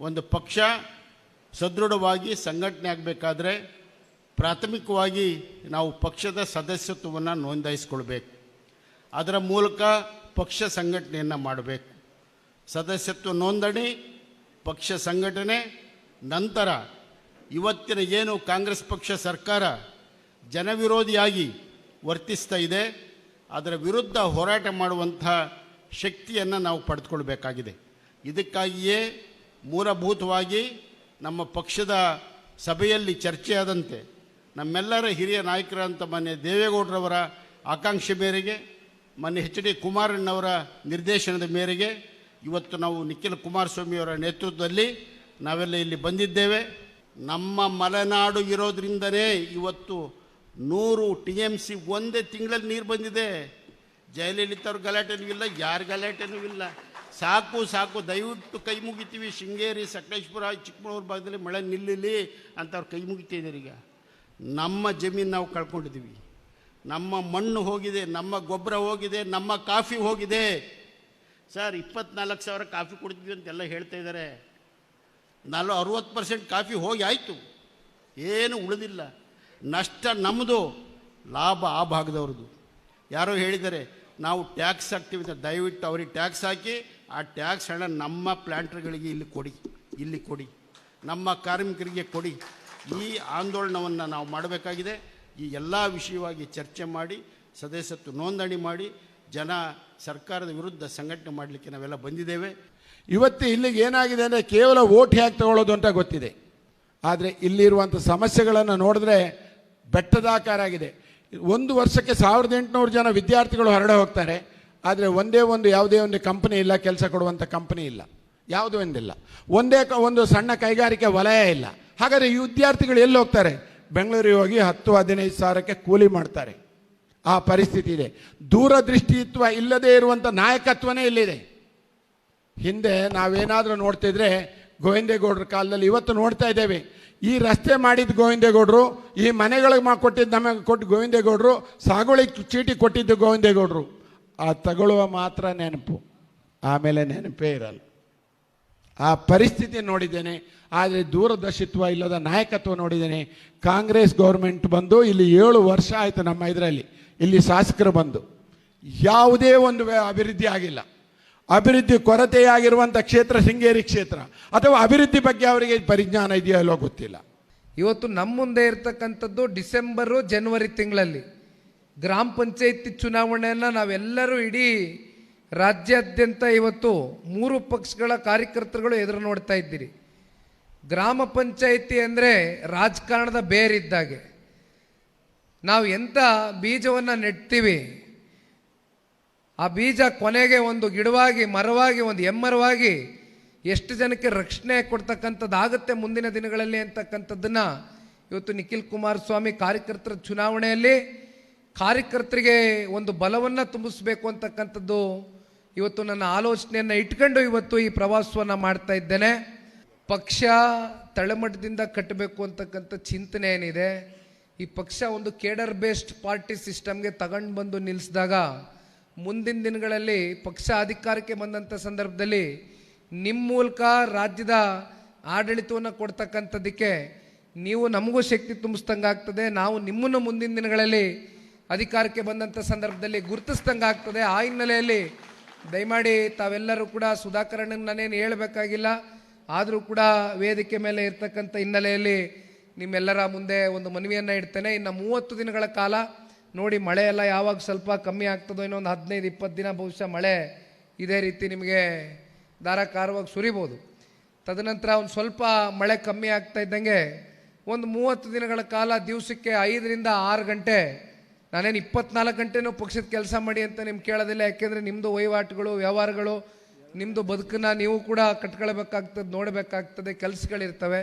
ಒಂದು ಪಕ್ಷ ಸದೃಢವಾಗಿ ಸಂಘಟನೆ ಆಗಬೇಕಾದ್ರೆ ಪ್ರಾಥಮಿಕವಾಗಿ ನಾವು ಪಕ್ಷದ ಸದಸ್ಯತ್ವವನ್ನು ನೋಂದಾಯಿಸ್ಕೊಳ್ಬೇಕು. ಅದರ ಮೂಲಕ ಪಕ್ಷ ಸಂಘಟನೆಯನ್ನು ಮಾಡಬೇಕು. ಸದಸ್ಯತ್ವ ನೋಂದಣಿ, ಪಕ್ಷ ಸಂಘಟನೆ, ನಂತರ ಇವತ್ತಿನ ಏನು ಕಾಂಗ್ರೆಸ್ ಪಕ್ಷ ಸರ್ಕಾರ ಜನವಿರೋಧಿಯಾಗಿ ವರ್ತಿಸ್ತಾ ಇದೆ, ಅದರ ವಿರುದ್ಧ ಹೋರಾಟ ಮಾಡುವಂಥ ಶಕ್ತಿಯನ್ನು ನಾವು ಪಡೆದುಕೊಳ್ಬೇಕಾಗಿದೆ. ಇದಕ್ಕಾಗಿಯೇ ಮೂಲಭೂತವಾಗಿ ನಮ್ಮ ಪಕ್ಷದ ಸಭೆಯಲ್ಲಿ ಚರ್ಚೆಯಾದಂತೆ ನಮ್ಮೆಲ್ಲರ ಹಿರಿಯ ನಾಯಕರಂತ ಮಾನ್ಯ ದೇವೇಗೌಡರವರ ಆಕಾಂಕ್ಷೆ ಮೇರೆಗೆ, ಮಾನ್ಯ ಎಚ್ ಡಿ ಕುಮಾರಣ್ಣವರ ನಿರ್ದೇಶನದ ಮೇರೆಗೆ ಇವತ್ತು ನಾವು ನಿಖಿಲ್ ಕುಮಾರಸ್ವಾಮಿಯವರ ನೇತೃತ್ವದಲ್ಲಿ ನಾವೆಲ್ಲ ಇಲ್ಲಿ ಬಂದಿದ್ದೇವೆ. ನಮ್ಮ ಮಲೆನಾಡು ಇರೋದ್ರಿಂದನೇ ಇವತ್ತು ನೂರು ಟಿ ಎಂ ಸಿ ಒಂದೇ ತಿಂಗಳಲ್ಲಿ ನೀರು ಬಂದಿದೆ. ಜಯಲಲಿತಾ ಅವ್ರ ಗಲಾಟೆನೂ ಇಲ್ಲ, ಯಾರ ಗಲಾಟೆನೂ ಇಲ್ಲ. ಸಾಕು ಸಾಕು, ದಯವಿಟ್ಟು ಕೈ ಮುಗಿತೀವಿ. ಶೃಂಗೇರಿ, ಸಕಲೇಶ್ಪುರ, ಚಿಕ್ಕಮಗಳೂರು ಭಾಗದಲ್ಲಿ ಮಳೆ ನಿಲ್ಲಲಿ ಅಂತ ಅವ್ರು ಕೈ ಮುಗಿತಿದ್ದಾರೆ ಈಗ. ನಮ್ಮ ಜಮೀನು ನಾವು ಕಳ್ಕೊಂಡಿದ್ದೀವಿ ನಮ್ಮ ಮಣ್ಣು ಹೋಗಿದೆ, ನಮ್ಮ ಗೊಬ್ಬರ ಹೋಗಿದೆ, ನಮ್ಮ ಕಾಫಿ ಹೋಗಿದೆ. ಸರ್, ಇಪ್ಪತ್ನಾಲ್ಕು ಸಾವಿರ ಕಾಫಿ ಕೊಡ್ತೀವಿ ಅಂತೆಲ್ಲ ಹೇಳ್ತಾ ಇದ್ದಾರೆ ನಾಲ್ಕು, ಅರುವತ್ತು ಪರ್ಸೆಂಟ್ ಕಾಫಿ ಹೋಗಿ ಆಯಿತು. ಏನು ಉಳಿದಿಲ್ಲ. ನಷ್ಟ ನಮ್ಮದು ಲಾಭ ಆ ಭಾಗದವ್ರದ್ದು. ಯಾರೋ ಹೇಳಿದ್ದಾರೆ, ನಾವು ಟ್ಯಾಕ್ಸ್ ಹಾಕ್ತೀವಿ ಅಂತ. ದಯವಿಟ್ಟು ಅವ್ರಿಗೆ ಟ್ಯಾಕ್ಸ್ ಹಾಕಿ ಆ ಟ್ಯಾಕ್ಸ್ ಹಣ ನಮ್ಮ ಪ್ಲ್ಯಾಂಟ್ರ್ಗಳಿಗೆ ಇಲ್ಲಿ ಕೊಡಿ ಇಲ್ಲಿ ಕೊಡಿ. ನಮ್ಮ ಕಾರ್ಮಿಕರಿಗೆ ಕೊಡಿ. ಈ ಆಂದೋಲನವನ್ನು ನಾವು ಮಾಡಬೇಕಾಗಿದೆ. ಈ ಎಲ್ಲ ವಿಷಯವಾಗಿ ಚರ್ಚೆ ಮಾಡಿ, ಸದಸ್ಯತ್ವ ನೋಂದಣಿ ಮಾಡಿ, ಜನ ಸರ್ಕಾರದ ವಿರುದ್ಧ ಸಂಘಟನೆ ಮಾಡಲಿಕ್ಕೆ ನಾವೆಲ್ಲ ಬಂದಿದ್ದೇವೆ. ಇವತ್ತು ಇಲ್ಲಿಗೆ ಏನಾಗಿದೆ ಅಂದರೆ ಕೇವಲ ಓಟ್ ಹೇಗೆ ತಗೊಳ್ಳೋದು ಅಂತ ಗೊತ್ತಿದೆ. ಆದರೆ ಇಲ್ಲಿರುವಂಥ ಸಮಸ್ಯೆಗಳನ್ನು ನೋಡಿದ್ರೆ ಬೆಟ್ಟದಾಕಾರ ಆಗಿದೆ. ಒಂದು ವರ್ಷಕ್ಕೆ ಸಾವಿರದ ಎಂಟುನೂರು ಜನ ವಿದ್ಯಾರ್ಥಿಗಳು ಹೊರಡೆ ಹೋಗ್ತಾರೆ. ಆದರೆ ಒಂದೇ ಒಂದು ಯಾವುದೇ ಒಂದು ಕಂಪನಿ ಇಲ್ಲ, ಕೆಲಸ ಕೊಡುವಂಥ ಕಂಪನಿ ಇಲ್ಲ. ಯಾವುದೂ ಒಂದಿಲ್ಲ. ಒಂದೇ ಒಂದು ಸಣ್ಣ ಕೈಗಾರಿಕೆ ವಲಯ ಇಲ್ಲ. ಹಾಗಾದರೆ ಈ ವಿದ್ಯಾರ್ಥಿಗಳು ಎಲ್ಲಿ ಹೋಗ್ತಾರೆ? ಬೆಂಗಳೂರಿಗೆ ಹೋಗಿ ಹತ್ತು ಹದಿನೈದು ಸಾವಿರಕ್ಕೆ ಕೂಲಿ ಮಾಡ್ತಾರೆ. ಆ ಪರಿಸ್ಥಿತಿ ಇದೆ. ದೂರದೃಷ್ಟಿತ್ವ ಇಲ್ಲದೇ ಇರುವಂಥ ನಾಯಕತ್ವನೇ ಇಲ್ಲಿದೆ. ಹಿಂದೆ ನಾವೇನಾದರೂ ನೋಡ್ತಿದ್ರೆ ಗೋವಿಂದೇಗೌಡರ ಕಾಲದಲ್ಲಿ ಇವತ್ತು ನೋಡ್ತಾ ಇದ್ದೇವೆ. ಈ ರಸ್ತೆ ಮಾಡಿದ್ದು ಗೋವಿಂದೇಗೌಡರು, ಈ ಮನೆಗಳಿಗೆ ಮಾ ಕೊಟ್ಟಿದ್ದು ನಮಗೆ ಕೊಟ್ಟು ಗೋವಿಂದೇಗೌಡರು ಸಾಗುವಳಿ ಚೀಟಿ ಕೊಟ್ಟಿದ್ದು ಗೋವಿಂದೇಗೌಡರು. ಆ ತಗೊಳ್ಳುವ ಮಾತ್ರ ನೆನಪು, ಆಮೇಲೆ ನೆನಪೇ ಇರಲ್ಲ. ಆ ಪರಿಸ್ಥಿತಿ ನೋಡಿದ್ದೇನೆ, ಆದರೆ ದೂರದರ್ಶಿತ್ವ ಇಲ್ಲದ ನಾಯಕತ್ವ ನೋಡಿದ್ದೇನೆ. ಕಾಂಗ್ರೆಸ್ ಗೌರ್ಮೆಂಟ್ ಬಂದು ಇಲ್ಲಿ ಏಳು ವರ್ಷ ಆಯಿತು ನಮ್ಮ ಇದರಲ್ಲಿ, ಇಲ್ಲಿ ಶಾಸಕರು ಬಂದು. ಯಾವುದೇ ಒಂದು ಅಭಿವೃದ್ಧಿ ಆಗಿಲ್ಲ. ಅಭಿವೃದ್ಧಿ ಕೊರತೆಯಾಗಿರುವಂಥ ಕ್ಷೇತ್ರ ಶೃಂಗೇರಿ ಕ್ಷೇತ್ರ, ಅಥವಾ ಅಭಿವೃದ್ಧಿ ಬಗ್ಗೆ ಅವರಿಗೆ ಪರಿಜ್ಞಾನ ಇದೆಯೋ ಗೊತ್ತಿಲ್ಲ. ಇವತ್ತು ನಮ್ಮ ಮುಂದೆ ಇರತಕ್ಕಂಥದ್ದು ಡಿಸೆಂಬರು, ಜನವರಿ ತಿಂಗಳಲ್ಲಿ. ಗ್ರಾಮ ಪಂಚಾಯತಿ ಚುನಾವಣೆಯನ್ನು ನಾವೆಲ್ಲರೂ ಇಡೀ ರಾಜ್ಯಾದ್ಯಂತ ಇವತ್ತು ಮೂರು ಪಕ್ಷಗಳ ಕಾರ್ಯಕರ್ತರುಗಳು ಎದುರು ನೋಡ್ತಾ ಇದ್ದೀರಿ. ಗ್ರಾಮ ಪಂಚಾಯಿತಿ ಅಂದರೆ ರಾಜಕಾರಣದ ಬೇರಿದ್ದಾಗೆ ನಾವು ಎಂಥ ಬೀಜವನ್ನು ನೆಡ್ತೀವಿ? ಆ ಬೀಜ ಕೊನೆಗೆ ಒಂದು ಗಿಡವಾಗಿ, ಮರವಾಗಿ, ಒಂದು ಎಮ್ಮರವಾಗಿ ಎಷ್ಟು ಜನಕ್ಕೆ ರಕ್ಷಣೆ ಕೊಡ್ತಕ್ಕಂಥದ್ದಾಗುತ್ತೆ ಮುಂದಿನ ದಿನಗಳಲ್ಲಿ ಅಂತಕ್ಕಂಥದ್ದನ್ನು ಇವತ್ತು ನಿಖಿಲ್ ಕುಮಾರಸ್ವಾಮಿ ಕಾರ್ಯಕರ್ತರ ಚುನಾವಣೆಯಲ್ಲಿ ಕಾರ್ಯಕರ್ತರಿಗೆ ಒಂದು ಬಲವನ್ನು ತುಂಬಿಸ್ಬೇಕು ಅಂತಕ್ಕಂಥದ್ದು ಇವತ್ತು ನನ್ನ ಆಲೋಚನೆಯನ್ನು ಇಟ್ಕೊಂಡು ಇವತ್ತು ಈ ಪ್ರವಾಸವನ್ನು ಮಾಡ್ತಾ ಇದ್ದೇನೆ. ಪಕ್ಷ ತಳಮಟ್ಟದಿಂದ ಕಟ್ಟಬೇಕು ಅಂತಕ್ಕಂಥ ಚಿಂತನೆ ಏನಿದೆ, ಈ ಪಕ್ಷ ಒಂದು ಕೇಡರ್ ಬೇಸ್ಡ್ ಪಾರ್ಟಿ ಸಿಸ್ಟಮ್ಗೆ ತಗೊಂಡು ಬಂದು ನಿಲ್ಲಿಸಿದಾಗ ಮುಂದಿನ ದಿನಗಳಲ್ಲಿ ಪಕ್ಷ ಅಧಿಕಾರಕ್ಕೆ ಬಂದಂಥ ಸಂದರ್ಭದಲ್ಲಿ ನಿಮ್ಮ ಮೂಲಕ ರಾಜ್ಯದ ಆಡಳಿತವನ್ನು ಕೊಡ್ತಕ್ಕಂಥದ್ದಕ್ಕೆ ನೀವು ನಮಗೂ ಶಕ್ತಿ ತುಂಬಿಸ್ದಂಗೆ ಆಗ್ತದೆ ನಾವು ನಿಮ್ಮನ್ನು ಮುಂದಿನ ದಿನಗಳಲ್ಲಿ ಅಧಿಕಾರಕ್ಕೆ ಬಂದಂಥ ಸಂದರ್ಭದಲ್ಲಿ ಗುರುತಿಸ್ದಂಗೆ ಆಗ್ತದೆ. ಆ ಹಿನ್ನೆಲೆಯಲ್ಲಿ ದಯಮಾಡಿ ತಾವೆಲ್ಲರೂ ಕೂಡ ಸುಧಾಕರಣ್ಣನ ನಾನೇನು ಹೇಳಬೇಕಾಗಿಲ್ಲ. ಆದರೂ ಕೂಡ ವೇದಿಕೆ ಮೇಲೆ ಇರ್ತಕ್ಕಂಥ ಹಿನ್ನೆಲೆಯಲ್ಲಿ ನಿಮ್ಮೆಲ್ಲರ ಮುಂದೆ ಒಂದು ಮನವಿಯನ್ನು ಇಡ್ತೇನೆ. ಇನ್ನು ಮೂವತ್ತು ದಿನಗಳ ಕಾಲ ನೋಡಿ ಮಳೆ ಎಲ್ಲ ಯಾವಾಗ ಸ್ವಲ್ಪ ಕಮ್ಮಿ ಆಗ್ತದೋ ಇನ್ನೊಂದು ಹದಿನೈದು, ಇಪ್ಪತ್ತು ದಿನ ಬಹುಶಃ ಮಳೆ ಇದೇ ರೀತಿ ನಿಮಗೆ ಧಾರಾಕಾರವಾಗಿ ಸುರಿಬೋದು. ತದನಂತರ ಒಂದು ಸ್ವಲ್ಪ ಮಳೆ ಕಮ್ಮಿ ಆಗ್ತಾ ಇದ್ದಂಗೆ ಒಂದು ಮೂವತ್ತು ದಿನಗಳ ಕಾಲ ದಿವಸಕ್ಕೆ ಐದರಿಂದ ಆರು ಗಂಟೆ ನಾನೇನು ಇಪ್ಪತ್ನಾಲ್ಕು ಗಂಟೆನೂ ಪಕ್ಷದ ಕೆಲಸ ಮಾಡಿ ಅಂತ ನಿಮ್ಗೆ ಕೇಳೋದಿಲ್ಲ, ಯಾಕೆಂದರೆ ನಿಮ್ಮದು ವಹಿವಾಟುಗಳು, ವ್ಯವಹಾರಗಳು ನಿಮ್ಮದು ಬದುಕನ್ನು ನೀವು ಕೂಡ ಕಟ್ಕೊಳ್ಬೇಕಾಗ್ತದೆ, ನೋಡಬೇಕಾಗ್ತದೆ, ಕೆಲಸಗಳಿರ್ತವೆ.